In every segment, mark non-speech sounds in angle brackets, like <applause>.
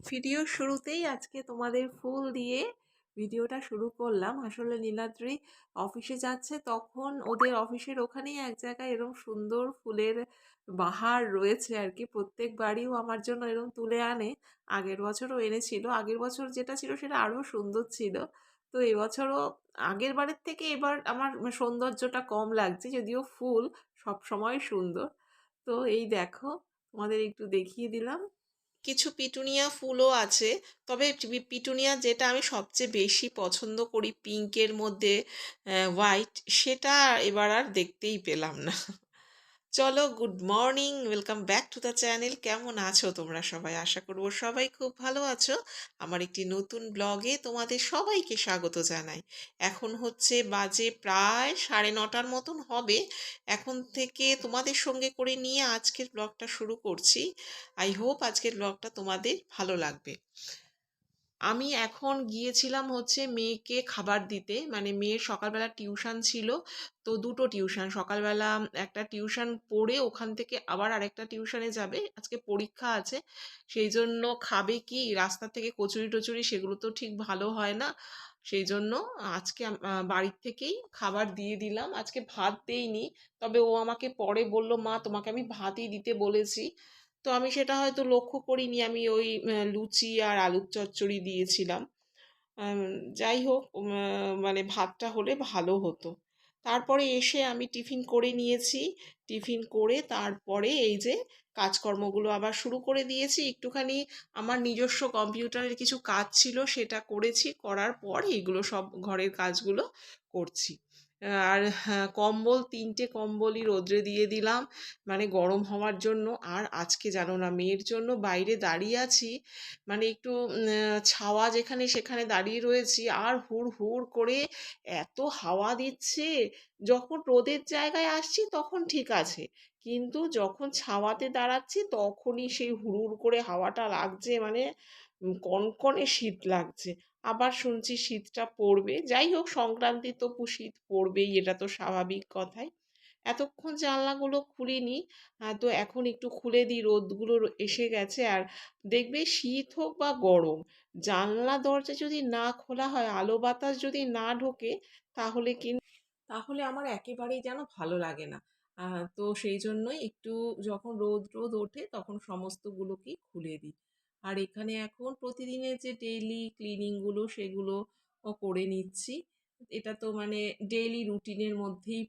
Video শুরুতেই আজকে তোমাদের ফুল দিয়ে ভিডিওটা শুরু করলাম। আসলে নীলাদ্রি অফিসে যাচ্ছে, তখন ওদের অফিসের ওখানেই এক জায়গায় এরকম সুন্দর ফুলের বাহার রয়েছে আর কি প্রত্যেক বাড়িও আমার জন্য এরকম তুলে আনে। আগের বছরও এনেছিল। আগের বছর যেটা ছিল সেটা আরও সুন্দর ছিল। তো এবছরও আগের বারের থেকে এবার আমার সৌন্দর্যটা কম লাগছে, যদিও ফুল সব সময় সুন্দর। তো এই দেখো, তোমাদের একটু দেখিয়ে দিলাম। কিছু পিটুনিয়া ফুলও আছে। তবে পিটুনিয়া যেটা আমি সবচেয়ে বেশি পছন্দ করি পিঙ্কের মধ্যে হোয়াইট সেটা এবার আর দেখতেই পেলাম না। চলো good morning, welcome back to the channel. কেমন আছো তোমরা সবাই? আশা করব সবাই খুব ভালো আছো। আমার একটি নতুন ব্লগে তোমাদের সবাইকে স্বাগত জানাই। এখন হচ্ছে বাজে প্রায় সাড়ে নটার মতন হবে। এখন থেকে তোমাদের সঙ্গে করে নিয়ে আজকের ব্লগটা শুরু করছি। আই হোপ আজকের ব্লগটা তোমাদের ভালো লাগবে। আমি এখন গিয়েছিলাম হচ্ছে মেয়েকে খাবার দিতে। মানে মেয়ের সকালবেলা টিউশন ছিল, তো দুটো টিউশন। সকালবেলা একটা টিউশন পড়ে ওখান থেকে আবার আরেকটা টিউশনে যাবে। আজকে পরীক্ষা আছে সেই জন্য খাবে কি? রাস্তা থেকে কচুরি টচুরি সেগুলো তো ঠিক ভালো হয় না। সেই জন্য আজকে বাড়ির থেকেই খাবার দিয়ে দিলাম। আজকে ভাত দেইনি, তবে ও আমাকে পরে বলল, মা, তোমাকে আমি ভাতই দিতে বলেছি। তো আমি সেটা হয়তো লক্ষ্য করিনি। আমি ওই লুচি আর আলুর চচ্চড়ি দিয়েছিলাম। যাই হোক মানে ভাতটা হলে ভালো হতো। তারপরে এসে আমি টিফিন করে নিয়েছি। টিফিন করে তারপরে এই যে কাজকর্মগুলো আবার শুরু করে দিয়েছি। একটুখানি আমার নিজস্ব কম্পিউটারের কিছু কাজ ছিল, সেটা করেছি। করার পর এগুলো সব ঘরের কাজগুলো করছি। আর কম্বল, তিনটে কম্বলই রোদ্রে দিয়ে দিলাম। মানে গরম হওয়ার জন্য। আর আজকে জানো না, মেয়ের জন্য বাইরে দাঁড়িয়ে আছি। মানে একটু ছাওয়া যেখানে সেখানে দাঁড়িয়ে রয়েছি। আর হুড় হুড় করে এত হাওয়া দিচ্ছে। যখন রোদের জায়গায় আসছি তখন ঠিক আছে। কিন্তু যখন ছাওয়াতে দাঁড়াচ্ছি তখনই সেই হুড় হুড় করে হাওয়াটা লাগছে। মানে কনকনে শীত লাগছে। আবার শুনছি শীতটা পড়বে। যাই হোক সংক্রান্তি তো শীত পড়বেই, এটা তো স্বাভাবিক কথাই। এতক্ষণ জানলাগুলো খুলিনি তো এখন একটু খুলে দিই, রোদগুলো এসে গেছে। আর দেখবে শীত হোক বা গরম, জানলা দরজা যদি না খোলা হয়, আলো বাতাস যদি না ঢোকে, তাহলে কিন্তু তাহলে আমার একেবারেই যেন ভালো লাগে না। তো সেই জন্যই একটু যখন রোদ রোদ ওঠে, তখন সমস্তগুলোকেই খুলে দিই। আর এখানে এখন প্রতিদিনের যে ডেইলি ক্লিনিংগুলো সেগুলো করে নিচ্ছি। এটা তো মানে ডেইলি রুটিনের মধ্যেই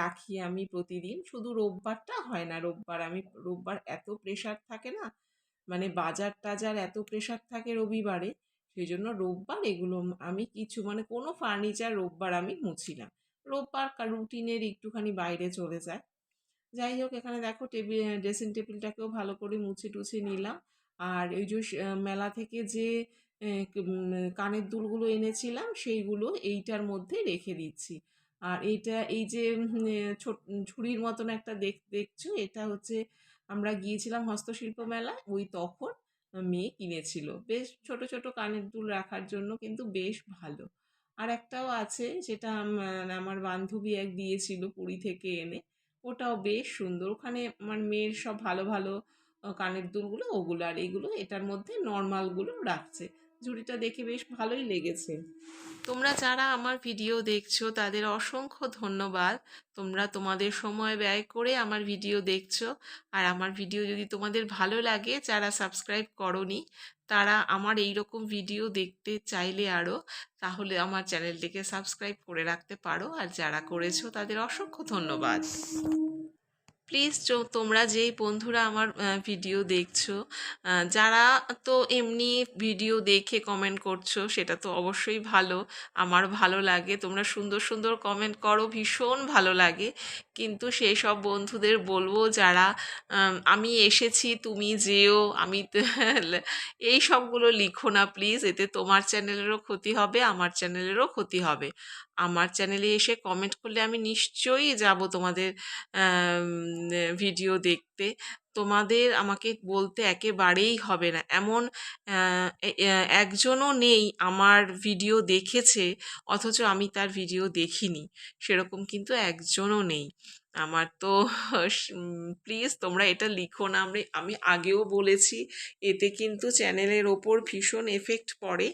রাখি আমি প্রতিদিন। শুধু রোববারটা হয় না, রোববার আমি, রোববার এত প্রেশার থাকে না মানে বাজার টাজার এত প্রেশার থাকে রবিবারে সেই জন্য রোববার এগুলো আমি কিছু মানে কোনো ফার্নিচার রোববার আমি মুছি না। রোববার রুটিনের একটুখানি বাইরে চলে যায়। যাই হোক, এখানে দেখো টেবিল ড্রেসিং টেবিলটাকেও ভালো করে মুছে টুছে নিলাম। আর ওই যে মেলা থেকে যে কানের দুলগুলো এনেছিলাম সেইগুলো এইটার মধ্যে রেখে দিচ্ছি। আর এইটা, এই যে ঝুড়ির মতন একটা দেখ, দেখছ? এটা হচ্ছে আমরা গিয়েছিলাম হস্তশিল্প মেলায় ওই তখন মেয়ে কিনেছিল। বেশ ছোট ছোট কানের দুল রাখার জন্য কিন্তু বেশ ভালো। আর একটাও আছে আম- আমার বান্ধবী এক দিয়েছিল পুরী থেকে এনে, ওটাও বেশ সুন্দর। ওখানে আমার মেয়ের সব ভালো ভালো কানের দুলগুলো, ওগুলো আর এগুলো, এটার মধ্যে নর্মালগুলো রাখছে। ঝুড়িটা দেখে বেশ ভালোই লেগেছে। তোমরা যারা আমার ভিডিও দেখছ, তাদের অসংখ্য ধন্যবাদ। তোমরা তোমাদের সময় ব্যয় করে আমার ভিডিও দেখছ। আর আমার ভিডিও যদি তোমাদের ভালো লাগে, যারা সাবস্ক্রাইব করনি, তারা আমার এই রকম ভিডিও দেখতে চাইলে আরও তাহলে আমার চ্যানেলটিকে সাবস্ক্রাইব করে রাখতে পারো। আর যারা করেছ, তাদের অসংখ্য ধন্যবাদ। প্লিজ তোমরা যেই বন্ধুরা আমার ভিডিও দেখছ যারা তো এমনি ভিডিও দেখে কমেন্ট করছ, সেটা তো অবশ্যই ভালো। আমার ভালো লাগে। তোমরা সুন্দর সুন্দর কমেন্ট করো, ভীষণ ভালো লাগে। কিন্তু সেই সব বন্ধুদের বলব যারা, আমি এসেছি, তুমি যেও, আমি <laughs> এই সবগুলো লিখো না প্লিজ এতে তোমার চ্যানেলেরও ক্ষতি হবে, আমার চ্যানেলেরও ক্ষতি হবে। আমার চ্যানেলে এসে কমেন্ট করলে আমি নিশ্চয়ই যাব তোমাদের ভিডিও দেখতে। তোমাদের আমাকে বলতে একেবারেই হবে না। এমন একজনও নেই আমার ভিডিও দেখেছে, অথচ আমি তার ভিডিও দেখিনি। সেরকম কিন্তু একজনও নেই। আমার তো প্লিজ তোমরা এটা লিখো না। আমি আমি আগেও বলেছি, এতে কিন্তু চ্যানেলের ওপর ভীষণ এফেক্ট পড়ে।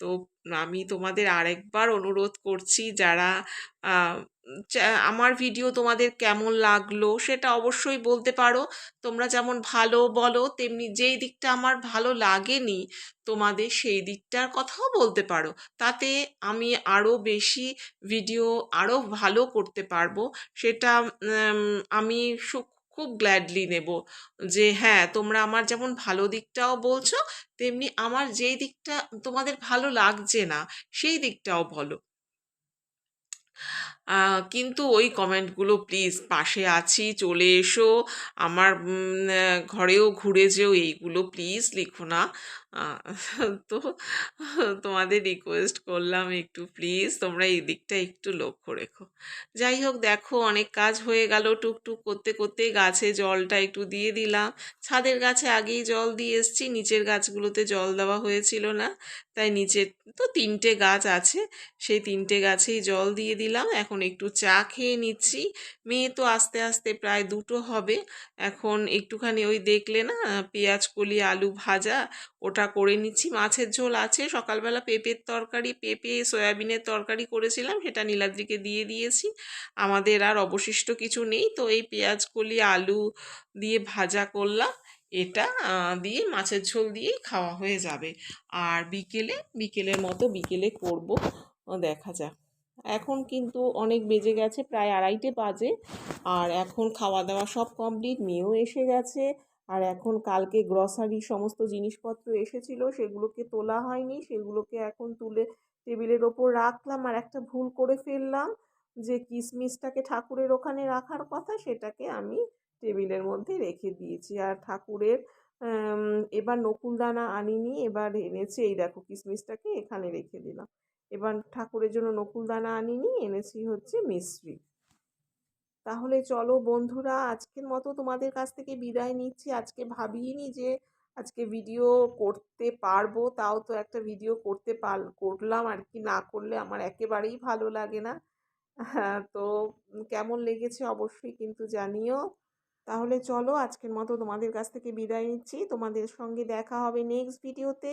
তো আমি তোমাদের আরেকবার অনুরোধ করছি যারা আমার ভিডিও তোমাদের কেমন লাগল সেটা অবশ্যই বলতে পারো। তোমরা যেমন ভালো বলো, তেমনি যেই দিকটা আমার ভালো লাগেনি, তোমাদের সেই দিকটার কথাও বলতে পারো। তাতে আমি আরও বেশি ভিডিও আরও ভালো করতে পারব। সেটা আমি খুব গ্ল্যাডলি নেব। যে হ্যাঁ তোমরা আমার যেমন ভালো দিকটাও বলছো, তেমনি আমার যেই দিকটা তোমাদের ভালো লাগছে না, সেই দিকটাও বলো। কিন্তু ওই কমেন্টগুলো প্লিজ পাশে আছি, চলে এসো। আমার ঘরেও ঘুরে যেও, এইগুলো প্লিজ লিখো না। তো, তোমাদের রিকোয়েস্ট করলাম একটু প্লিজ, তোমরা এই দিকটা একটু লক্ষ্য রেখো। যাই হোক, দেখো, অনেক কাজ হয়ে গেল, টুকটুক করতে করতে গাছে জলটা একটু দিয়ে দিলাম। ছাদের গাছে আগেই জল দিয়ে এসছি, নিচের গাছগুলোতে জল দেওয়া হয়েছিল না। তাই নিচের তো তিনটে গাছ আছে, সেই তিনটে গাছেই জল দিয়ে দিলাম। এখন একটু চা খেয়ে নিচ্ছি। মেয়ে তো আস্তে আস্তে প্রায় দুটো হবে। এখন একটুখানি ওই দেখলে না, পেঁয়াজ, কলি, আলু ভাজা ওটা করে নিচ্ছি। মাছের ঝোল আছে। সকালবেলা পেঁপের তরকারি, পেঁপে, সয়াবিনের তরকারি করেছিলাম। সেটা নীলাদ্রিকে দিয়ে দিয়েছি। আমাদের আর অবশিষ্ট কিছু নেই। তো এই পেঁয়াজ, কলি, আলু দিয়ে ভাজা করলাম। এটা দিয়ে মাছের ঝোল দিয়েই খাওয়া হয়ে যাবে। আর বিকেলে, বিকেলের মতো বিকেলে করব। দেখা যাক। এখন কিন্তু অনেক বেজে গেছে, প্রায় আড়াইটে বাজে। আর এখন খাওয়া দাওয়া সব কমপ্লিট মেয়েও এসে গেছে। আর এখন কালকে গ্রসারি সমস্ত জিনিসপত্র এসেছিল, সেগুলোকে তোলা হয়নি। সেগুলোকে এখন তুলে টেবিলের ওপর রাখলাম আর একটা ভুল করে ফেললাম যে কিসমিসটাকে ঠাকুরের ওখানে রাখার কথা, সেটাকে আমি টেবিলের মধ্যে রেখে দিয়েছি। আর ঠাকুরের এবার নকুলদানা আনিনি, এবার এনেছে, এই দেখো কিসমিসটাকে এখানে রেখে দিলাম। এবার ঠাকুরের জন্য নকুলদানা আনিনি, এনেছি হচ্ছে মিশ্রি। তাহলে চলো বন্ধুরা, আজকের মতো তোমাদের কাছ থেকে বিদায় নিচ্ছি। আজকে ভাবিনি যে আজকে ভিডিও করতে পারব, তাও তো একটা ভিডিও করতে পার, করলাম আর কি। না করলে আমার একেবারেই ভালো লাগে না। হ্যাঁ তো কেমন লেগেছে অবশ্যই কিন্তু জানিও। তাহলে চলো আজকের মতো তোমাদের কাছ থেকে বিদায় নিচ্ছি। তোমাদের সঙ্গে দেখা হবে নেক্সট ভিডিওতে